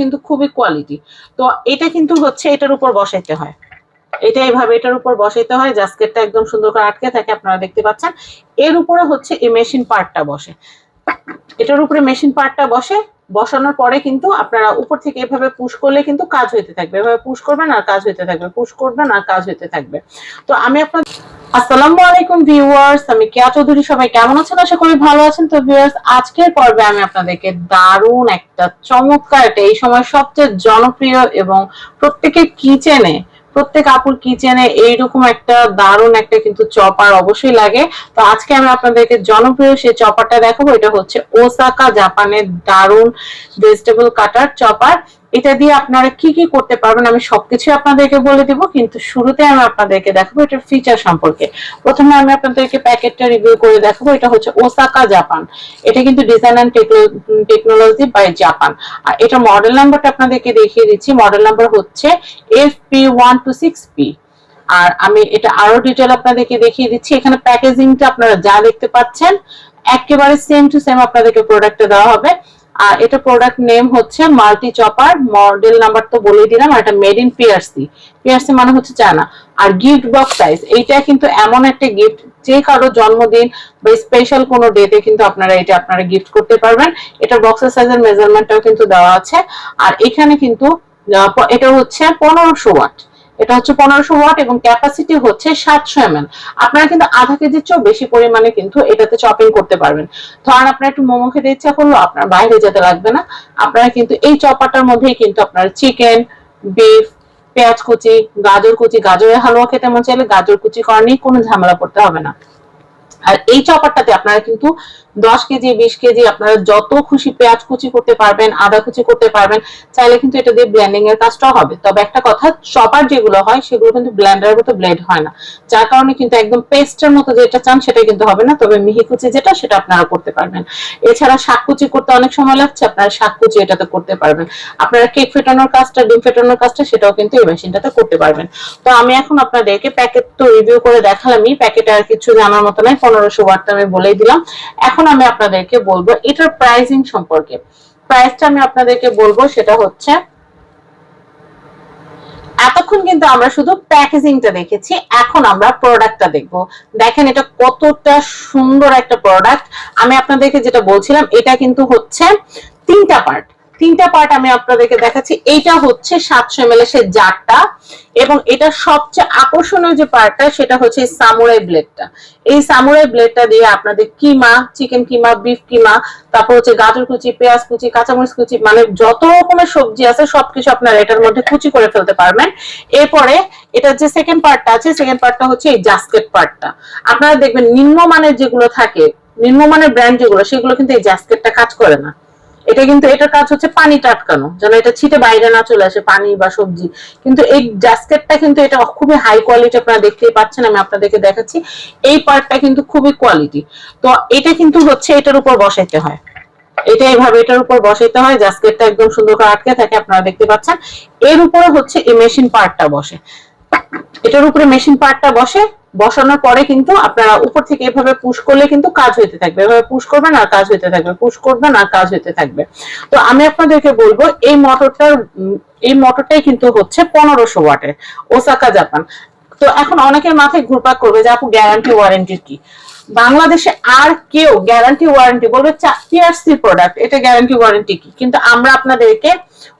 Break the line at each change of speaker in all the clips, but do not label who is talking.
কিন্তু খুবই কোয়ালিটি তো এটা কিন্তু হচ্ছে এটার উপর বসাইতে হয়। এটা এইভাবে এটার উপর বসাইতে হয়, জাস্কেটটা একদম সুন্দর করে আটকে থাকে, আপনারা দেখতে পাচ্ছেন। এর উপরে হচ্ছে এই মেশিন পার্টটা বসে। এটার উপরে মেশিন পার্টটা বসে বসানোর পরে কিন্তু আপনারা উপর থেকে এভাবে পুশ করলে কিন্তু কাজ হইতে থাকবে। এভাবে পুশ করবেন আর কাজ হইতে থাকবে। পুশ করবেন আর কাজ হইতে থাকবে। তো আমি আপনার আসসালামু আলাইকুম ভিউয়ার্স আমি কেয়া চৌধুরী। সবাই কেমন আছেন? আশা করি ভালো আছেন। তো ভিউয়ার্স আজকের পর্বে আমি আপনাদেরকে দারুণ একটা চমৎকার একটা, এই সময় সবচেয়ে জনপ্রিয় এবং প্রত্যেকের কিচেনে প্রত্যেক আপুর কিচেনে এইরকম একটা দারুণ একটা কিন্তু চপার অবশ্যই লাগে। তো আজকে আমি আপনাদেরকে জনপ্রিয় সেই চপারটা দেখাবো। এটা হচ্ছে ওসাকা জাপানের দারুণ ভেজিটেবল কাটার চপার। এটা দিয়ে আপনারা কি কি করতে পারবেন আমি সবকিছু আপনাদেরকে বলে দিব, কিন্তু শুরুতে আমি আপনাদেরকে দেখাবো এটার ফিচার সম্পর্কে। প্রথমে আমি আপনাদেরকে প্যাকেটটা রিভিউ করে দেখাবো, এটা হচ্ছে ওসাকা জাপান এটা কিন্তু design and technology by Japan আর এটা মডেল নাম্বারটা আপনাদেরকে দেখিয়ে দিচ্ছি মডেল নাম্বার হচ্ছে F P one two six P আর আমি এটা আরও ডিটেল আপনাদেরকে দেখিয়ে দিচ্ছি, এখানে প্যাকেজিংটা আপনারা যা দেখতে পাচ্ছেন, একেবারে সেম টু সেম আপনাদেরকে প্রোডাক্টে দেওয়া হবে। আর এটা প্রোডাক্ট নেম হচ্ছে মাল্টি চপার মডেল নাম্বার তো বলে দিলাম, আর এটা মেড ইন পিআরসি পিআরসি মানে হচ্ছে চায়না। আর গিফট বক্স সাইজ এইটা কিন্তু এমন একটা গিফট যে কারও জন্মদিন বা স্পেশাল কোনো ডেতে কিন্তু আপনারা এটা আপনারা গিফট করতে পারবেন। এটা বক্সের সাইজের মেজারমেন্টটাও কিন্তু দেওয়া আছে। আর এখানে কিন্তু এটা হচ্ছে পনেরোশো ওয়াট। এটা হচ্ছে পনেরোশো ওয়াট এবং ক্যাপাসিটি হচ্ছে সাতশো এম আপনারা কিন্তু আধা কেজির চেয়েও বেশি পরিমাণে কিন্তু এটাতে চপিং করতে পারবেন। ধরেন আপনার একটু মোমো খেতে ইচ্ছা করল, আপনার বাইরে যেতে লাগবে না। আপনারা কিন্তু এই চপারটার মধ্যেই কিন্তু আপনার চিকেন বিফ পেঁয়াজ কুচি, গাজর কুচি, গাজরের হালুয়া খেতে মন চাইলে গাজর কুচি করা নিয়ে কোনো ঝামেলা করতে হবে না। আর এই চপারটাতে আপনারা কিন্তু দশ কেজি, বিশ কেজি, আপনারা যত খুশি পেঁয়াজ কুচি করতে পারবেন, আদা কুচি করতে পারবেন, চাইলে কিন্তু এটা দিয়ে ব্লেন্ডিং এর কাজটাও হবে। তবে একটা কথা চপার যেগুলো হয়, সেগুলো কিন্তু ব্লেন্ডারের মতো ব্লেড হয় না। যার কারণে কিন্তু একদম পেস্টের মতো যেটা চান, সেটাই কিন্তু হবে না। তবে মিহি কুচি যেটা, সেটা আপনারা করতে পারবেন। এছাড়া শাক কুচি করতে অনেক সময় লাগছে, আপনারা শাক কুচি এটাতে করতে পারবেন। আপনারা কেক ফেটানোর কাজটা, ডিম ফেটানোর কাজটা, সেটাও কিন্তু এই মেশিনটাতে করতে পারবেন। তো আমি এখন আপনাদেরকে প্যাকেট তো রিভিউ করে দেখালামই। প্যাকেটে আর কিছু জানার মতো নাই, পনেরোশো ওয়াটটা আমি বলেই দিলাম। এখন আমি আপনাদেরকে বলব এটার প্রাইসিং সম্পর্কে। প্রাইসটা আমি আপনাদেরকে বলব সেটা হচ্ছে, এতক্ষণ কিন্তু আমরা শুধু প্যাকেজিংটা দেখেছি, এখন আমরা প্রোডাক্টটা দেখব। দেখেন এটা কতটা সুন্দর একটা প্রোডাক্ট আমি আপনাদেরকে যেটা বলছিলাম, এটা কিন্তু হচ্ছে তিনটা পার্ট তিনটা পার্ট আমি আপনাদেরকে দেখাচ্ছি। এইটা হচ্ছে সাতশো এম এর জারটা এবং এটা সবচেয়ে আকর্ষণীয় যে পার্টটা সেটা হচ্ছে সামুরাই ব্লেডটা এই সামুরাই ব্লেডটা দিয়ে আপনাদের কিমা চিকেন কিমা বিফ কিমা, তারপর হচ্ছে গাজর কুচি, পেঁয়াজ কুচি, কাঁচামরিচ কুচি মানে যত রকমের সবজি আছে, সবকিছু আপনারা এটার মধ্যে কুচি করে ফেলতে পারবেন। এরপরে এটার যে সেকেন্ড পার্টটা আছে সেকেন্ড পার্টটা হচ্ছে এই জাস্কেট পার্টটা আপনারা দেখবেন নিম্নমানের যেগুলো থাকে, নিম্নমানের ব্র্যান্ড যেগুলো, সেগুলো কিন্তু এই জাস্কেটটা কাজ করে না। এটা কিন্তু, এটার কাজ হচ্ছে পানি টাটকানো যেন এটা ছিটে বাইরে না চলে আসে পানি বা সবজি। কিন্তু এই জাস্কেটটা কিন্তু এটা খুবই হাই কোয়ালিটি আপনারা দেখতেই পাচ্ছেন, আমি আপনাদেরকে দেখাচ্ছি। এই পার্টটা কিন্তু খুবই কোয়ালিটি তো এটা কিন্তু হচ্ছে এটার উপর বসাইতে হয়। এটা এইভাবে এটার উপর বসাইতে হয়, জাস্কেটটা একদম সুন্দর করে আটকে থাকে, আপনারা দেখতে পাচ্ছেন। এর উপরে হচ্ছে এই মেশিন পার্টটা বসে। এটার উপরে মেশিন পার্টটা বসে, বসানোর পরে কিন্তু আপনারা উপর থেকে এভাবে পুশ করলে কিন্তু কাজ হইতে থাকবে। এভাবে পুশ করবেন আর কাজ হইতে থাকবে পুশ করবেন আর কাজ হইতে থাকবে। তো আমি আপনাদেরকে বলব, এই মোটরটার এই মোটরটাই কিন্তু হচ্ছে পনেরোশো ওয়াটের ওসাকা জাপান তো এখন অনেকের মাথায় ঘুরপাক করবে যে আপু গ্যারান্টি ওয়ারেন্টি কি? বাংলাদেশে আর কেউ গ্যারান্টি ওয়ারেন্টি বলবে পিআরসি প্রোডাক্ট এটা গ্যারান্টি ওয়ারেন্টি কি? কিন্তু আমরা আপনাদেরকে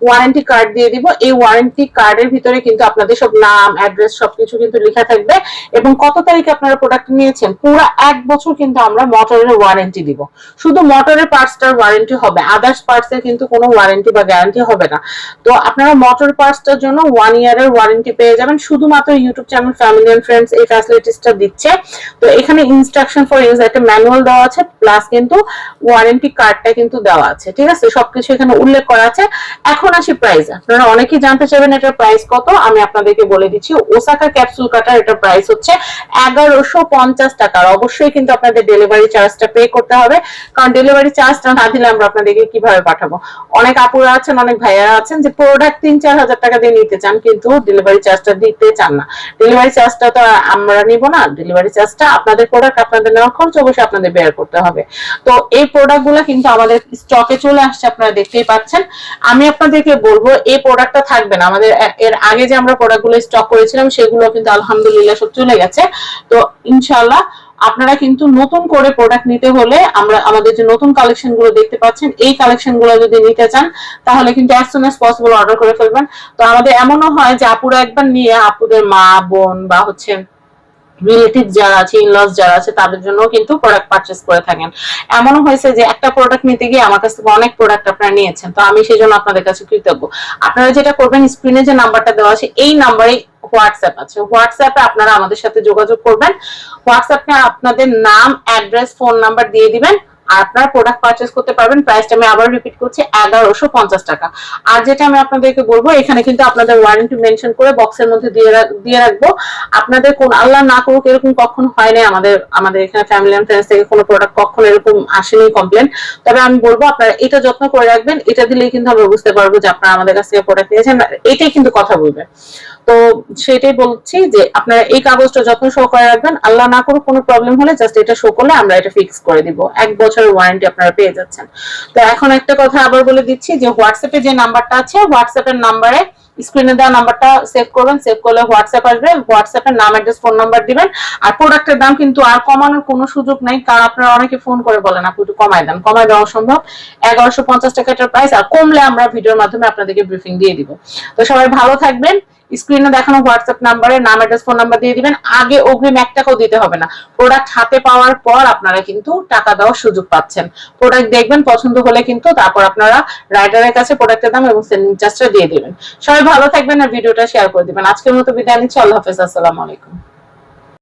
ওয়ারেন্টি কার্ড দিয়ে দিব। এই ওয়ারেন্টি কার্ডের ভিতরে কিন্তু আপনাদের সব নাম অ্যাড্রেস সবকিছু কিন্তু লেখা থাকবে এবং কত তারিখে আপনারা প্রোডাক্ট নিয়েছেন পুরো এক বছর কিন্তু আমরা মোটরের ওয়ারেন্টি দিব। শুধু মোটরের পার্টসটার ওয়ারেন্টি হবে আদার্স পার্টস এর কিন্তু কোনো ওয়ারেন্টি বা গ্যারান্টি হবে না। তো আপনারা মোটর পার্টসটার জন্য ওয়ান ইয়ারের ওয়ারেন্টি পেয়ে যাবেন। শুধুমাত্র YouTube channel family and friends এই ফ্যাসিলিটিসটা দিচ্ছে। তো এখানে ইনস্ট্রাকশন ফর ইউজ একটা ম্যানুয়াল দেওয়া আছে প্লাস কিন্তু ওয়ারেন্টি কার্ডটা কিন্তু দেওয়া আছে। ঠিক আছে? সবকিছু এখানে উল্লেখ করা আছে। এখন আসি প্রাইস আপনারা অনেকেই জানতে চাইবেন এটার প্রাইস কত, আমি আপনাদেরকে বলে দিচ্ছি ওসাকা ক্যাপসুল কাটার এটার প্রাইস হচ্ছে এগারোশো পঞ্চাশ টাকা। আর অবশ্যই কিন্তু আপনাদের ডেলিভারি চার্জটা পে করতে হবে। কারণ ডেলিভারি চার্জটা না দিলে আমরা আপনাদেরকে কীভাবে পাঠাবো? অনেক আপুরা আছেন, অনেক ভাইয়ারা আছেন যে প্রোডাক্ট তিন, চার হাজার টাকা দিয়ে নিতে চান, কিন্তু ডেলিভারি চার্জটা দিতে চান না। ডেলিভারি চার্জটা তো আমরা নিব না। ডেলিভারি চার্জটা আপনাদের প্রোডাক্ট আপনাদের নেওয়ার খরচ অবশ্যই আপনাদের বেয়ার করতে হবে। তো এই প্রোডাক্টগুলো কিন্তু আমাদের স্টকে চলে আসছে, আপনারা দেখতেই পাচ্ছেন। আমি আপনাদেরকে বলব, এই প্রোডাক্টটা থাকবে না। আমাদের এর আগে যে আমরা প্রোডাক্টগুলো স্টক করেছিলাম, সেগুলো কিন্তু আলহামদুলিল্লাহ সব চলে গেছে। তো ইনশাআল্লাহ আপনারা কিন্তু নতুন করে প্রোডাক্ট নিতে হলে আমরা আমাদের যে নতুন কালেকশনগুলো দেখতে পাচ্ছেন, এই কালেকশনগুলো যদি নিতে চান, তাহলে কিন্তু অ্যাজ সুন পসিবল অর্ডার করে ফেলবেন। তো আমাদের এমনও হয় যে আপুরা একবার নিয়ে, আপুদের মা, বোন বা হচ্ছে রিলেটিভ যারা আছে ইনলস যারা আছে, তাদের জন্য কিন্তু প্রোডাক্ট পারচেস করে থাকেন। এমনও হয়েছে যে একটা প্রোডাক্ট নিতে গিয়ে আমার কাছ থেকে অনেক প্রোডাক্ট আপনারা নিয়েছেন, তো আমি সেই জন্য আপনাদের কাছে কৃতজ্ঞ। আপনারা যেটা করবেন স্ক্রিনে যে নাম্বারটা দেওয়া আছে, এই নাম্বারে হোয়াটসঅ্যাপ আছে। হোয়াটসঅ্যাপে আপনারা আমাদের সাথে যোগাযোগ করবেন। হোয়াটসঅ্যাপে আপনাদের নাম অ্যাড্রেস ফোন নাম্বার দিয়ে দিবেন। আর আপনারা প্রোডাক্ট পারচেস করতে পারবেন। প্রাইসটা আমি আবার রিপিট করছি, এগারোশো পঞ্চাশ টাকা। আর যেটা আমি আপনাদেরকে বলব, এখানে কিন্তু আপনাদের ওয়ারেন্টি মেনশন করে বক্সের মধ্যে দিয়ে দিয়ে রাখব। আপনাদের কোন আল্লাহ না করুক এরকম কখন হয় নাই আমাদের আমাদের এখানে ফ্যামিলি এন্ড ফ্রেন্ডস থেকে কোনো প্রোডাক্ট কখন এরকম আসেনি কমপ্লেন তবে আমি বলব, আপনারা এটা যত্ন করে রাখবেন। এটা দিলেই কিন্তু আমরা বুঝতে পারব যে আপনারা আমাদের কাছ থেকে প্রোডাক্ট নিয়েছেন। এটাই কিন্তু কথা বলবে। তো সেটাই বলছি যে আপনারা এই কাগজটা যত্ন সহকারে রাখবেন। আল্লাহ না করুক কোনো প্রবলেম হলে জাস্ট এটা শো করলে আমরা এটা ফিক্স করে দিব। এক বছরের ওয়ারেন্টি আপনারা পেয়ে যাচ্ছেন। তো এখন একটা কথা আবার বলে দিচ্ছি যে হোয়াটসঅ্যাপে যে নাম্বারটা আছে হোয়াটসঅ্যাপের নাম্বারে স্ক্রিনে দেওয়া নাম্বারটা সেভ করবেন। সেভ করলে হোয়াটসঅ্যাপ আসবে। হোয়াটসঅ্যাপের নাম অ্যাড্রেস ফোন নাম্বার দিবেন। আর প্রোডাক্টের দাম কিন্তু আর কমানোর কোনো সুযোগ নাই, কারণ আপনারা অনেকে ফোন করে বলেন, আপনি একটু কমায় দেন। কমায় দেওয়া সম্ভব এগারোশো পঞ্চাশ টাকাটার প্রাইস আর কমলে আমরা ভিডিওর মাধ্যমে আপনাদেরকে ব্রিফিং দিয়ে দিব। তো সবাই ভালো থাকবেন। স্ক্রিনে দেখানো হোয়াটসঅ্যাপ নাম্বারে নাম অ্যাড্রেস ফোন নাম্বার দিয়ে দিবেন। আগে অগ্রিম এক টাকাও দিতে হবে না। প্রোডাক্ট হাতে পাওয়ার পর আপনারা কিন্তু টাকা দেওয়ার সুযোগ পাচ্ছেন। প্রোডাক্ট দেখবেন, পছন্দ হলে কিন্তু তারপর আপনারা রাইডারের কাছে প্রোডাক্টের দাম এবং সেন্ডিং চার্জটা দিয়ে দিবেন। সবাই ভালো থাকবেন আর ভিডিওটা শেয়ার করে দিবেন। আজকের মতো বিদায় নিচ্ছি। আল্লাহ হাফেজ। আসসালামু আলাইকুম।